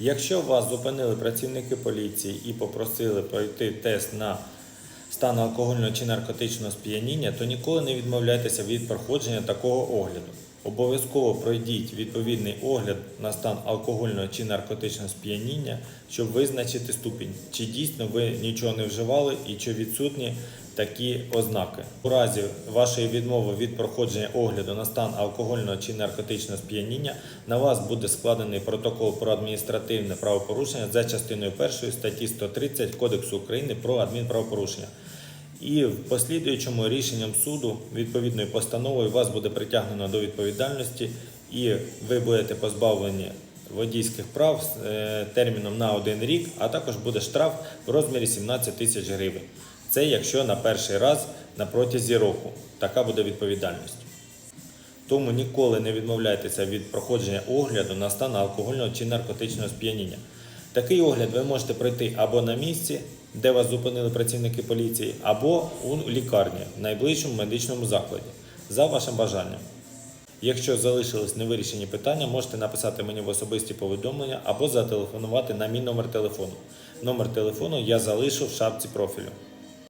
Якщо вас зупинили працівники поліції і попросили пройти тест на стан алкогольного чи наркотичного сп'яніння, то ніколи не відмовляйтеся від проходження такого огляду. Обов'язково пройдіть відповідний огляд на стан алкогольного чи наркотичного сп'яніння, щоб визначити ступінь, чи дійсно ви нічого не вживали і чи відсутні такі ознаки. У разі вашої відмови від проходження огляду на стан алкогольного чи наркотичного сп'яніння на вас буде складений протокол про адміністративне правопорушення за частиною 1 статті 130 Кодексу України про адмінправопорушення. І в послідуючому рішенням суду відповідною постановою вас буде притягнено до відповідальності, і ви будете позбавлені водійських прав з е, терміном на один рік, а також буде штраф в розмірі 17 тисяч гривень. Це якщо на перший раз на протязі року така буде відповідальність. Тому ніколи не відмовляйтеся від проходження огляду на стан алкогольного чи наркотичного сп'яніння. Такий огляд ви можете пройти або на місці, де вас зупинили працівники поліції, або у лікарні в найближчому медичному закладі за вашим бажанням. Якщо залишились невирішені питання, можете написати мені в особисті повідомлення або зателефонувати на мій номер телефону. Номер телефону я залишу в шапці профілю.